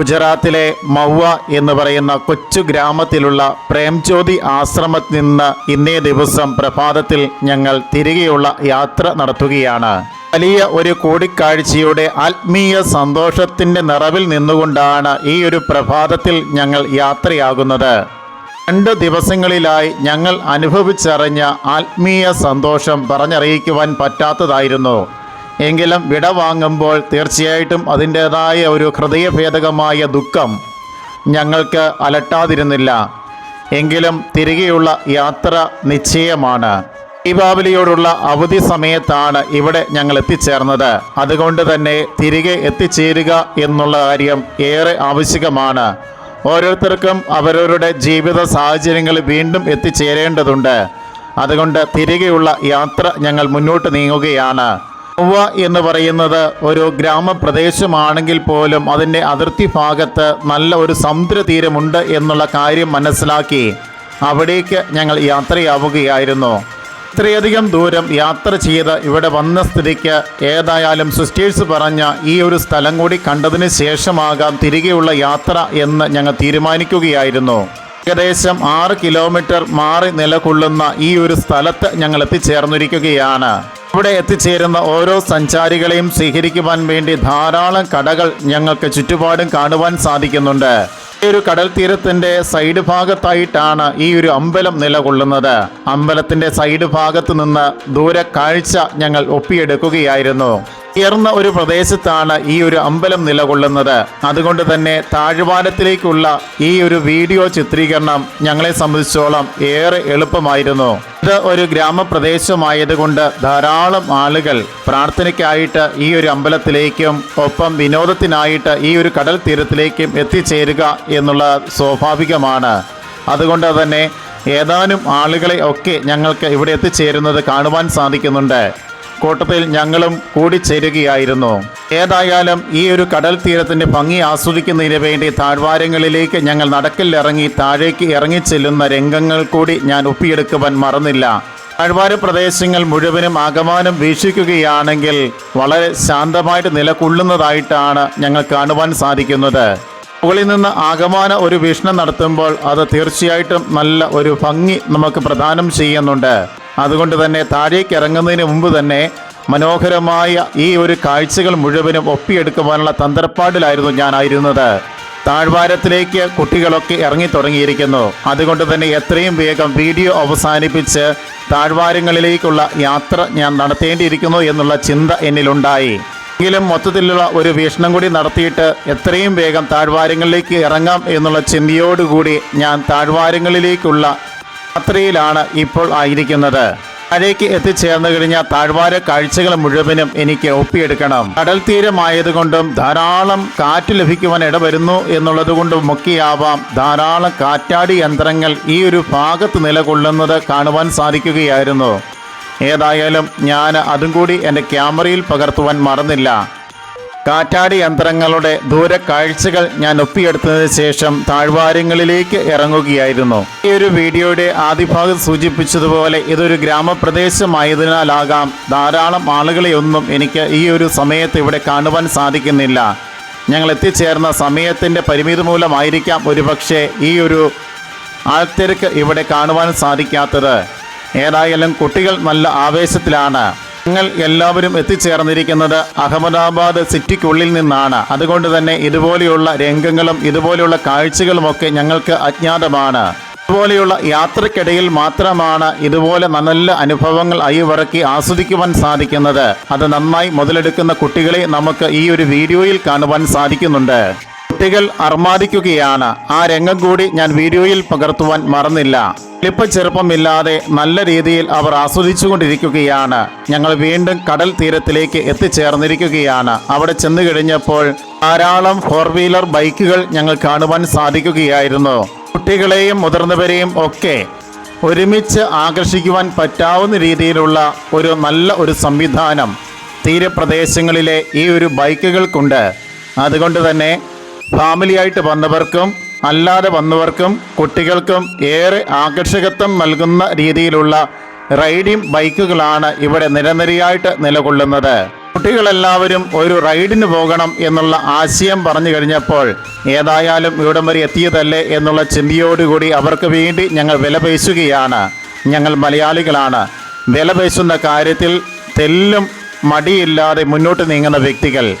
ഗുജറാത്തിലെ മൗവ എന്ന് പറയുന്ന കൊച്ചു ഗ്രാമത്തിലുള്ള പ്രേംജ്യോതി ആശ്രമത്തിൽ നിന്ന് ഇന്നേ ദിവസം പ്രഭാതത്തിൽ ഞങ്ങൾ തിരികെയുള്ള യാത്ര നടത്തുകയാണ്. വലിയ ഒരു കൂടിക്കാഴ്ചയുടെ ആത്മീയ സന്തോഷത്തിന്റെ നിറവിൽ നിന്നുകൊണ്ടാണ് ഈ ഒരു പ്രഭാതത്തിൽ ഞങ്ങൾ യാത്രയാകുന്നത്. രണ്ട് ദിവസങ്ങളിലായി ഞങ്ങൾ അനുഭവിച്ചറിഞ്ഞ ആത്മീയ സന്തോഷം പറഞ്ഞറിയിക്കുവാൻ പറ്റാത്തതായിരുന്നു. എങ്കിലും വിട വാങ്ങുമ്പോൾ തീർച്ചയായിട്ടും അതിന്റേതായ ഒരു ഹൃദയഭേദകമായ ദുഃഖം ഞങ്ങൾക്ക് അലട്ടാതിരുന്നില്ല. എങ്കിലും തിരികെയുള്ള യാത്ര നിശ്ചയമാണ്. ദീപാവലിയോടുള്ള അവധി സമയത്താണ് ഇവിടെ ഞങ്ങൾ എത്തിച്ചേർന്നത്. അതുകൊണ്ട് തന്നെ തിരികെ എത്തിച്ചേരുക എന്നുള്ള കാര്യം ഏറെ ആവശ്യകമാണ്. ഓരോരുത്തർക്കും അവരവരുടെ ജീവിത സാഹചര്യങ്ങൾ വീണ്ടും എത്തിച്ചേരേണ്ടതുണ്ട്. അതുകൊണ്ട് തിരികെയുള്ള യാത്ര ഞങ്ങൾ മുന്നോട്ട് നീങ്ങുകയാണ്. ചൊവ്വ എന്ന് പറയുന്നത് ഒരു ഗ്രാമപ്രദേശമാണെങ്കിൽ പോലും അതിന്റെ അതിർത്തി ഭാഗത്ത് നല്ല ഒരു സമുദ്രതീരമുണ്ട് എന്നുള്ള കാര്യം മനസ്സിലാക്കി അവിടേക്ക് ഞങ്ങൾ യാത്രയാവുകയായിരുന്നു. ഇത്രയധികം ദൂരം യാത്ര ചെയ്ത് ഇവിടെ വന്ന സ്ഥിതിക്ക് ഏതായാലും സിസ്റ്റേഴ്സ് പറഞ്ഞ ഈ ഒരു സ്ഥലം കൂടി കണ്ടതിന് ശേഷമാകാം തിരികെയുള്ള യാത്ര എന്ന് ഞങ്ങൾ തീരുമാനിക്കുകയായിരുന്നു. ഏകദേശം ആറ് കിലോമീറ്റർ മാറി നിലകൊള്ളുന്ന ഈ ഒരു സ്ഥലത്ത് ഞങ്ങൾ എത്തിച്ചേർന്നിരിക്കുകയാണ്. ഇവിടെ എത്തിച്ചേരുന്ന ഓരോ സഞ്ചാരികളെയും സ്വീകരിക്കുവാൻ വേണ്ടി ധാരാളം കടകൾ ഞങ്ങൾക്ക് ചുറ്റുപാടും കാണുവാൻ സാധിക്കുന്നുണ്ട്. ഈ ഒരു കടൽ തീരത്തിന്റെ സൈഡ് ഭാഗത്തായിട്ടാണ് ഈ ഒരു അമ്പലം നിലകൊള്ളുന്നത്. അമ്പലത്തിന്റെ സൈഡ് ഭാഗത്ത് നിന്ന് ദൂരെ കാഴ്ച ഞങ്ങൾ ഒപ്പിയെടുക്കുകയായിരുന്നു. ഉയർന്ന ഒരു പ്രദേശത്താണ് ഈ ഒരു അമ്പലം നിലകൊള്ളുന്നത്. അതുകൊണ്ട് തന്നെ താഴ്വാരത്തിലേക്കുള്ള ഈ ഒരു വീഡിയോ ചിത്രീകരണം ഞങ്ങളെ സംബന്ധിച്ചോളം ഏറെ എളുപ്പമായിരുന്നു. ഇത് ഒരു ഗ്രാമപ്രദേശമായതുകൊണ്ട് ധാരാളം ആളുകൾ പ്രാർത്ഥനയ്ക്കായിട്ട് ഈ ഒരു അമ്പലത്തിലേക്കും ഒപ്പം വിനോദത്തിനായിട്ട് ഈ ഒരു കടൽ തീരത്തിലേക്കും എത്തിച്ചേരുക എന്നുള്ള സ്വാഭാവികമാണ്. അതുകൊണ്ട് തന്നെ ഏതാനും ആളുകളെ ഒക്കെ ഞങ്ങൾക്ക് ഇവിടെ എത്തിച്ചേരുന്നത് കാണുവാൻ സാധിക്കുന്നുണ്ട്. കൂട്ടത്തിൽ ഞങ്ങളും കൂടിച്ചേരുകയായിരുന്നു ഏതായാലും ഈ ഒരു കടൽ തീരത്തിന്റെ ഭംഗി ആസ്വദിക്കുന്നതിന് വേണ്ടി താഴ്വാരങ്ങളിലേക്ക് ഞങ്ങൾ നടക്കിലിറങ്ങി താഴേക്ക് ഇറങ്ങിച്ചെല്ലുന്ന രംഗങ്ങൾ കൂടി ഞാൻ ഒപ്പിയെടുക്കുവാൻ മറന്നില്ല. താഴ്വാര പ്രദേശങ്ങൾ മുഴുവനും ആകമാനം വീക്ഷിക്കുകയാണെങ്കിൽ വളരെ ശാന്തമായിട്ട് നിലകൊള്ളുന്നതായിട്ടാണ് ഞങ്ങൾ കാണുവാൻ സാധിക്കുന്നത്. മുകളിൽ നിന്ന് ആകമാന ഒരു വീക്ഷണം നടത്തുമ്പോൾ അത് തീർച്ചയായിട്ടും നല്ല ഒരു ഭംഗി നമുക്ക് പ്രദാനം ചെയ്യുന്നുണ്ട്. അതുകൊണ്ട് തന്നെ താഴേക്ക് ഇറങ്ങുന്നതിന് മുമ്പ് തന്നെ മനോഹരമായ ഈ ഒരു കാഴ്ചകൾ മുഴുവനും ഒപ്പിയെടുക്കുവാനുള്ള തന്ത്രപ്പാടിലായിരുന്നു ഞാനായിരുന്നത്. താഴ്വാരത്തിലേക്ക് കുട്ടികളൊക്കെ ഇറങ്ങി തുടങ്ങിയിരിക്കുന്നു. അതുകൊണ്ട് തന്നെ എത്രയും വേഗം വീഡിയോ അവസാനിപ്പിച്ച് താഴ്വാരങ്ങളിലേക്കുള്ള യാത്ര ഞാൻ നടത്തേണ്ടിയിരിക്കുന്നു എന്നുള്ള ചിന്ത എന്നിലുണ്ടായി. എങ്കിലും മൊത്തത്തിലുള്ള ഒരു വീക്ഷണം കൂടി നടത്തിയിട്ട് എത്രയും വേഗം താഴ്വാരങ്ങളിലേക്ക് ഇറങ്ങാം എന്നുള്ള ചിന്തയോടുകൂടി ഞാൻ താഴ്വാരങ്ങളിലേക്കുള്ള യാത്രയിലാണ് ഇപ്പോൾ ആയിരിക്കുന്നത്. കരയ്ക്ക് എത്തിച്ചേർന്നു കഴിഞ്ഞ താഴ്വാര കാഴ്ചകൾ മുഴുവനും എനിക്ക് ഒപ്പിയെടുക്കണം. കടൽ തീരമായതുകൊണ്ടും ധാരാളം കാറ്റ് ലഭിക്കുവാൻ ഇടവരുന്നു എന്നുള്ളത് കൊണ്ടും ഒക്കെയാവാം ധാരാളം കാറ്റാടി യന്ത്രങ്ങൾ ഈ ഒരു ഭാഗത്ത് നിലകൊള്ളുന്നത് കാണുവാൻ സാധിക്കുകയായിരുന്നു. ഏതായാലും ഞാൻ അതും കൂടി എന്റെ ക്യാമറയിൽ പകർത്തുവാൻ മറന്നില്ല. കാറ്റാടി യന്ത്രങ്ങളുടെ ദൂരക്കാഴ്ചകൾ ഞാൻ ഒപ്പിയെടുത്തതിന് ശേഷം താഴ്വാരങ്ങളിലേക്ക് ഇറങ്ങുകയായിരുന്നു. ഈ ഒരു വീഡിയോയുടെ ആദ്യഭാഗം സൂചിപ്പിച്ചതുപോലെ ഇതൊരു ഗ്രാമപ്രദേശമായതിനാലാകാം ധാരാളം ആളുകളെയൊന്നും എനിക്ക് ഈ ഒരു സമയത്ത് ഇവിടെ കാണുവാൻ സാധിക്കുന്നില്ല. ഞങ്ങൾ എത്തിച്ചേർന്ന സമയത്തിന്റെ പരിമിതി മൂലമായിരിക്കാം ഒരുപക്ഷെ ഈ ഒരു ആൾത്തിരക്ക് ഇവിടെ കാണുവാൻ സാധിക്കാത്തത്. ഏതായാലും കുട്ടികൾ നല്ല ആവേശത്തിലാണ്. ഞങ്ങൾ എല്ലാവരും എത്തിച്ചേർന്നിരിക്കുന്നത് അഹമ്മദാബാദ് സിറ്റിക്കുള്ളിൽ നിന്നാണ്. അതുകൊണ്ട് തന്നെ ഇതുപോലെയുള്ള രംഗങ്ങളും ഇതുപോലെയുള്ള കാഴ്ചകളുമൊക്കെ ഞങ്ങൾക്ക് അജ്ഞാതമാണ്. ഇതുപോലെയുള്ള യാത്രക്കിടയിൽ മാത്രമാണ് ഇതുപോലെ നല്ല അനുഭവങ്ങൾ അയവിറക്കി ആസ്വദിക്കുവാൻ സാധിക്കുന്നത്. അത് നന്നായി മുതലെടുക്കുന്ന കുട്ടികളെ നമുക്ക് ഈ ഒരു വീഡിയോയിൽ കാണുവാൻ സാധിക്കുന്നുണ്ട്. കുട്ടികൾ അർമാദിക്കുകയാണ്. ആ രംഗം കൂടി ഞാൻ വീഡിയോയിൽ പകർത്തുവാൻ മറന്നില്ല. ക്ലിപ്പ് ചെറുപ്പമില്ലാതെ നല്ല രീതിയിൽ അവർ ആസ്വദിച്ചുകൊണ്ടിരിക്കുകയാണ്. ഞങ്ങൾ വീണ്ടും കടൽ തീരത്തിലേക്ക് എത്തിച്ചേർന്നിരിക്കുകയാണ്. അവിടെ ചെന്നു കഴിഞ്ഞപ്പോൾ ധാരാളം ഫോർ വീലർ ബൈക്കുകൾ ഞങ്ങൾ കാണുവാൻ സാധിക്കുകയായിരുന്നു. കുട്ടികളെയും മുതിർന്നവരെയും ഒക്കെ ഒരുമിച്ച് ആകർഷിക്കുവാൻ പറ്റാവുന്ന രീതിയിലുള്ള ഒരു നല്ല ഒരു സംവിധാനം തീരപ്രദേശങ്ങളിലെ ഈ ഒരു ബൈക്കുകൾക്കുണ്ട്. അതുകൊണ്ട് തന്നെ ഫാമിലിയായിട്ട് വന്നവർക്കും അല്ലാതെ വന്നവർക്കും കുട്ടികൾക്കും ഏറെ ആകർഷകത്വം നൽകുന്ന രീതിയിലുള്ള റൈഡിംഗ് ബൈക്കുകളാണ് ഇവിടെ നിരനിരയായിട്ട് നിലകൊള്ളുന്നത്. കുട്ടികളെല്ലാവരും ഒരു റൈഡിന് പോകണം എന്നുള്ള ആശയം പറഞ്ഞു കഴിഞ്ഞപ്പോൾ ഏതായാലും ഇവിടം വരെ എത്തിയതല്ലേ എന്നുള്ള ചിന്തയോടുകൂടി അവർക്ക് വേണ്ടി ഞങ്ങൾ വില പേശുകയാണ്. ഞങ്ങൾ മലയാളികളാണ്. വില പേശുന്ന കാര്യത്തിൽ തെല്ലും മടിയില്ലാതെ മുന്നോട്ട് നീങ്ങുന്ന വ്യക്തികൾ.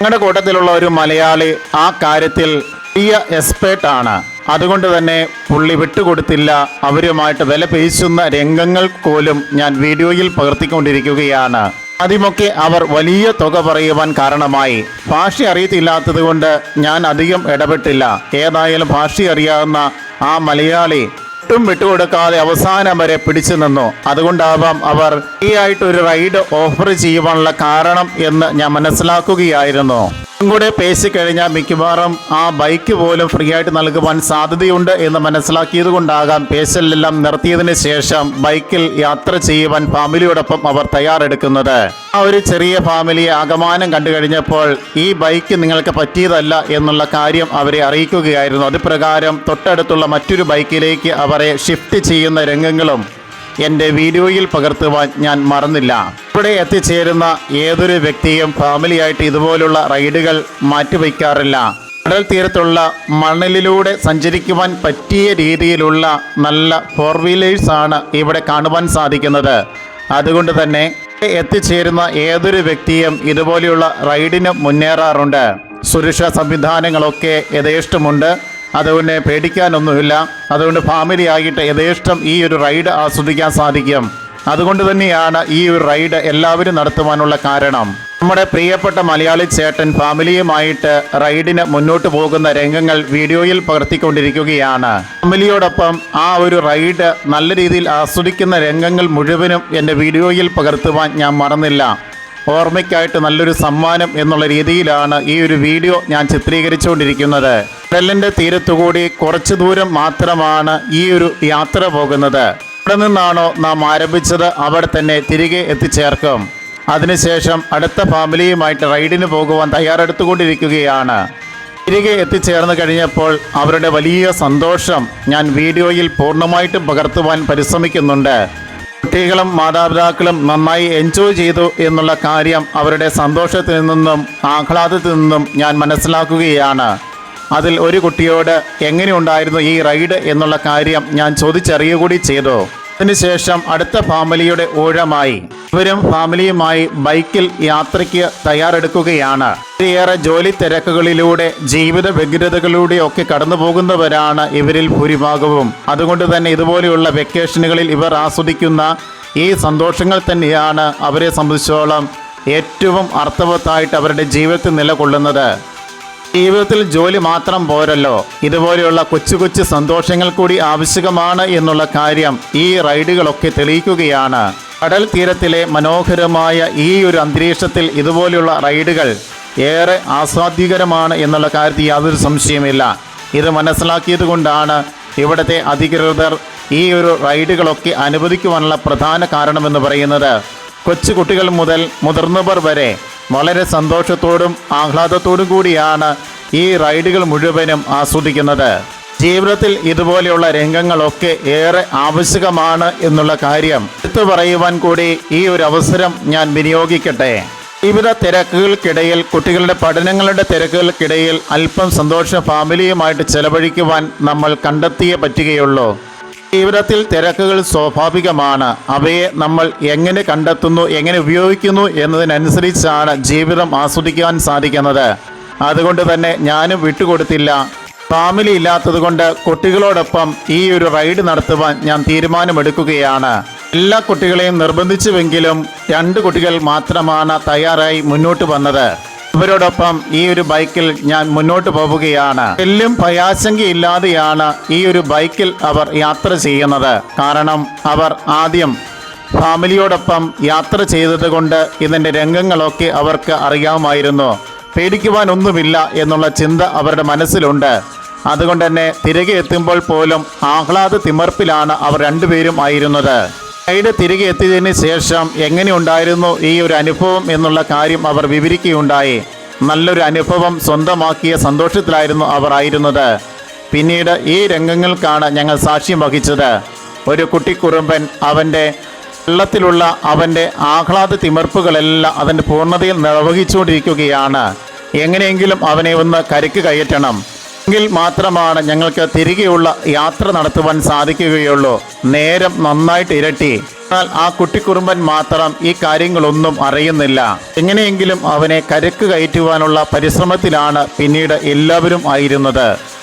ഞങ്ങളുടെ കൂട്ടത്തിലുള്ള ഒരു മലയാളി ആ കാര്യത്തിൽ വലിയ എക്സ്പേർട്ട് ആണ്. അതുകൊണ്ട് തന്നെ പുള്ളി വിട്ടുകൊടുത്തില്ല. അവരുമായിട്ട് വില പേശുന്ന രംഗങ്ങൾ പോലും ഞാൻ വീഡിയോയിൽ പകർത്തിക്കൊണ്ടിരിക്കുകയാണ്. ആദ്യമൊക്കെ അവർ വലിയ തുക പറയുവാൻ കാരണമായി. ഭാഷ അറിയത്തില്ലാത്തത് കൊണ്ട് ഞാൻ അധികം ഇടപെട്ടില്ല. ഏതായാലും ഭാഷ അറിയാവുന്ന ആ മലയാളി ഒട്ടും വിട്ടുകൊടുക്കാതെ അവസാനം വരെ പിടിച്ചു നിന്നു. അതുകൊണ്ടാവാം അവർ ഈ ആയിട്ട് ഒരു റൈഡ് ഓഫർ ചെയ്യുവാനുള്ള കാരണം എന്ന് ഞാൻ മനസ്സിലാക്കുകയായിരുന്നു. കൂടെ പേശിക്കഴിഞ്ഞാൽ മിക്കവാറും ആ ബൈക്ക് പോലും ഫ്രീ ആയിട്ട് നൽകുവാൻ സാധ്യതയുണ്ട് എന്ന് മനസ്സിലാക്കിയത് കൊണ്ടാകാം പേശലെല്ലാം നിർത്തിയതിനു ശേഷം ബൈക്കിൽ യാത്ര ചെയ്യുവാൻ ഫാമിലിയോടൊപ്പം അവർ തയ്യാറെടുക്കുന്നത്. ആ ഒരു ചെറിയ ഫാമിലിയെ ആകമാനം കണ്ടു കഴിഞ്ഞപ്പോൾ ഈ ബൈക്ക് നിങ്ങൾക്ക് പറ്റിയതല്ല എന്നുള്ള കാര്യം അവരെ അറിയിക്കുകയായിരുന്നു. അതുപ്രകാരം തൊട്ടടുത്തുള്ള മറ്റൊരു ബൈക്കിലേക്ക് അവരെ ഷിഫ്റ്റ് ചെയ്യുന്ന രംഗങ്ങളും എന്റെ വീഡിയോയിൽ പകർത്തുവാൻ ഞാൻ മറന്നില്ല. ഇവിടെ എത്തിച്ചേരുന്ന ഏതൊരു വ്യക്തിയും ഫാമിലിയായിട്ട് ഇതുപോലുള്ള റൈഡുകൾ മാറ്റിവയ്ക്കാറില്ല. കടൽ തീരത്തുള്ള മണലിലൂടെ സഞ്ചരിക്കുവാൻ പറ്റിയ രീതിയിലുള്ള നല്ല ഫോർ വീലേഴ്സ് ആണ് ഇവിടെ കാണുവാൻ സാധിക്കുന്നത്. അതുകൊണ്ട് തന്നെ എത്തിച്ചേരുന്ന ഏതൊരു വ്യക്തിയും ഇതുപോലെയുള്ള റൈഡിന് മുന്നേറാറുണ്ട്. സുരക്ഷാ സംവിധാനങ്ങളൊക്കെ യഥേഷ്ടമുണ്ട്. അതുകൊണ്ട് പേടിക്കാനൊന്നുമില്ല. അതുകൊണ്ട് ഫാമിലി ആയിട്ട് യഥേഷ്ടം ഈ ഒരു റൈഡ് ആസ്വദിക്കാൻ സാധിക്കും. അതുകൊണ്ട് തന്നെയാണ് ഈ ഒരു റൈഡ് എല്ലാവരും നടത്തുവാനുള്ള കാരണം. നമ്മുടെ പ്രിയപ്പെട്ട മലയാളി ചേട്ടൻ ഫാമിലിയുമായിട്ട് റൈഡിന് മുന്നോട്ട് പോകുന്ന രംഗങ്ങൾ വീഡിയോയിൽ പകർത്തിക്കൊണ്ടിരിക്കുകയാണ്. ഫാമിലിയോടൊപ്പം ആ ഒരു റൈഡ് നല്ല രീതിയിൽ ആസ്വദിക്കുന്ന രംഗങ്ങൾ മുഴുവനും എന്റെ വീഡിയോയിൽ പകർത്തുവാൻ ഞാൻ മറന്നില്ല. ഓർമ്മയ്ക്കായിട്ട് നല്ലൊരു സമ്മാനം എന്നുള്ള രീതിയിലാണ് ഈ ഒരു വീഡിയോ ഞാൻ ചിത്രീകരിച്ചുകൊണ്ടിരിക്കുന്നത്. കടലിന്റെ തീരത്തുകൂടി കുറച്ച് ദൂരം മാത്രമാണ് ഈ ഒരു യാത്ര പോകുന്നത്. എവിടെ നിന്നാണോ നാം ആരംഭിച്ചത് അവിടെ തന്നെ തിരികെ എത്തിച്ചേർക്കും. അതിനുശേഷം അടുത്ത ഫാമിലിയുമായിട്ട് റൈഡിന് പോകുവാൻ തയ്യാറെടുത്തുകൊണ്ടിരിക്കുകയാണ്. തിരികെ എത്തിച്ചേർന്ന് കഴിഞ്ഞപ്പോൾ അവരുടെ വലിയ സന്തോഷം ഞാൻ വീഡിയോയിൽ പൂർണമായിട്ടും പകർത്തുവാൻ പരിശ്രമിക്കുന്നുണ്ട്. കുട്ടികളും മാതാപിതാക്കളും നന്നായി എൻജോയ് ചെയ്തു എന്നുള്ള കാര്യം അവരുടെ സന്തോഷത്തിൽ നിന്നും ആഹ്ലാദത്തിൽ നിന്നും ഞാൻ മനസ്സിലാക്കുകയാണ്. അതിൽ ഒരു കുട്ടിയോട് എങ്ങനെയുണ്ടായിരുന്നു ഈ റൈഡ്? എന്നുള്ള കാര്യം ഞാൻ ചോദിച്ചറിയുക കൂടി ചെയ്തു. അതിനുശേഷം അടുത്ത ഫാമിലിയുടെ ഊഴമായി ഇവരും ഫാമിലിയുമായി ബൈക്കിൽ യാത്രയ്ക്ക് തയ്യാറെടുക്കുകയാണ്. ഒത്തിരിയേറെ ജോലി തിരക്കുകളിലൂടെ ജീവിത വ്യഗ്രതകളിലൂടെ ഒക്കെ കടന്നു പോകുന്നവരാണ് ഇവരിൽ ഭൂരിഭാഗവും. അതുകൊണ്ട് തന്നെ ഇതുപോലെയുള്ള വെക്കേഷനുകളിൽ ഇവർ ആസ്വദിക്കുന്ന ഈ സന്തോഷങ്ങൾ തന്നെയാണ് അവരെ സംബന്ധിച്ചോളം ഏറ്റവും അർത്ഥവത്തായിട്ട് അവരുടെ ജീവിതത്തിൽ നിലകൊള്ളുന്നത്. ജീവിതത്തിൽ ജോലി മാത്രം പോരല്ലോ. ഇതുപോലെയുള്ള കൊച്ചു കൊച്ചു സന്തോഷങ്ങൾ കൂടി ആവശ്യമാണ് എന്നുള്ള കാര്യം ഈ റൈഡുകളൊക്കെ തെളിയിക്കുകയാണ്. കടൽ തീരത്തിലെ മനോഹരമായ ഈ ഒരു അന്തരീക്ഷത്തിൽ ഇതുപോലെയുള്ള റൈഡുകൾ ഏറെ ആസ്വാദ്യകരമാണ് എന്നുള്ള കാര്യത്തിൽ യാതൊരു സംശയമില്ല ഇത് മനസ്സിലാക്കിയത് കൊണ്ടാണ് ഇവിടുത്തെ അധികൃതർ ഈ ഒരു റൈഡുകളൊക്കെ അനുവദിക്കുവാനുള്ള പ്രധാന കാരണമെന്ന് പറയുന്നത്. കൊച്ചു കുട്ടികൾ മുതൽ മുതിർന്നവർ വരെ വളരെ സന്തോഷത്തോടും ആഹ്ലാദത്തോടും കൂടിയാണ് ഈ റൈഡുകൾ മുഴുവനും ആസ്വദിക്കുന്നത്. ജീവിതത്തിൽ ഇതുപോലെയുള്ള രംഗങ്ങളൊക്കെ ഏറെ ആവശ്യകമാണ് എന്നുള്ള കാര്യം എടുത്തു പറയുവാൻ കൂടി ഈ ഒരു അവസരം ഞാൻ വിനിയോഗിക്കട്ടെ. ജീവിത തിരക്കുകൾക്കിടയിൽ കുട്ടികളുടെ പഠനങ്ങളുടെ തിരക്കുകൾക്കിടയിൽ അല്പം സന്തോഷം ഫാമിലിയുമായിട്ട് ചെലവഴിക്കുവാൻ നമ്മൾ കണ്ടെത്തിയേ പറ്റുകയുള്ളൂ. ജീവിതത്തിൽ തിരക്കുകൾ സ്വാഭാവികമാണ്. അവയെ നമ്മൾ എങ്ങനെ കണ്ടെത്തുന്നു എങ്ങനെ ഉപയോഗിക്കുന്നു എന്നതിനനുസരിച്ചാണ് ജീവിതം ആസ്വദിക്കാൻ സാധിക്കുന്നത്. അതുകൊണ്ട് തന്നെ ഞാനും വിട്ടുകൊടുത്തില്ല. ഫാമിലി ഇല്ലാത്തത് കൊണ്ട് കുട്ടികളോടൊപ്പം ഈ ഒരു റൈഡ് നടത്തുവാൻ ഞാൻ തീരുമാനമെടുക്കുകയാണ്. എല്ലാ കുട്ടികളെയും നിർബന്ധിച്ചുവെങ്കിലും രണ്ട് കുട്ടികൾ മാത്രമാണ് തയ്യാറായി മുന്നോട്ട് വന്നത്. ഇവരോടൊപ്പം ഈ ഒരു ബൈക്കിൽ ഞാൻ മുന്നോട്ട് പോവുകയാണ്. എല്ലും ഭയാശങ്കയില്ലാതെയാണ് ഈ ഒരു ബൈക്കിൽ അവർ യാത്ര ചെയ്യുന്നത്. കാരണം അവർ ആദ്യം ഫാമിലിയോടൊപ്പം യാത്ര ചെയ്തത് കൊണ്ട് ഇതിന്റെ രംഗങ്ങളൊക്കെ അവർക്ക് അറിയാമായിരുന്നു. പേടിക്കുവാനൊന്നുമില്ല എന്നുള്ള ചിന്ത അവരുടെ മനസ്സിലുണ്ട്. അതുകൊണ്ട് തന്നെ തിരികെ എത്തുമ്പോൾ പോലും ആഹ്ലാദ തിമർപ്പിലാണ് അവർ രണ്ടുപേരും ആയിരുന്നത്. റൈഡ് തിരികെ എത്തിയതിന് ശേഷം എങ്ങനെയുണ്ടായിരുന്നു ഈ ഒരു അനുഭവം എന്നുള്ള കാര്യം അവർ വിവരിക്കുകയുണ്ടായി. നല്ലൊരു അനുഭവം സ്വന്തമാക്കിയ സന്തോഷത്തിലായിരുന്നു അവർ ആയിരുന്നത്. പിന്നീട് ഈ രംഗങ്ങൾക്കാണ് ഞങ്ങൾ സാക്ഷ്യം വഹിച്ചത്. ഒരു കുട്ടിക്കുറുമ്പൻ അവന്റെ വെള്ളത്തിലുള്ള അവന്റെ ആഹ്ലാദ തിമർപ്പുകളെല്ലാം അതിന്റെ പൂർണതയിൽ നിർവഹിച്ചുകൊണ്ടിരിക്കുകയാണ്. എങ്ങനെയെങ്കിലും അവനെ ഒന്ന് കരക്ക് കയറ്റണം. എങ്കിൽ മാത്രമാണ് ഞങ്ങൾക്ക് തിരികെയുള്ള യാത്ര നടത്തുവാൻ സാധിക്കുകയുള്ളൂ. നേരം നന്നായിട്ട് ഇരട്ടി. എന്നാൽ ആ കുട്ടിക്കുറുമ്പൻ മാത്രം ഈ കാര്യങ്ങളൊന്നും അറിയുന്നില്ല. എങ്ങനെയെങ്കിലും അവനെ കരക്ക് കയറ്റുവാനുള്ള പരിശ്രമത്തിലാണ് പിന്നീട് എല്ലാവരും ആയിരുന്നത്.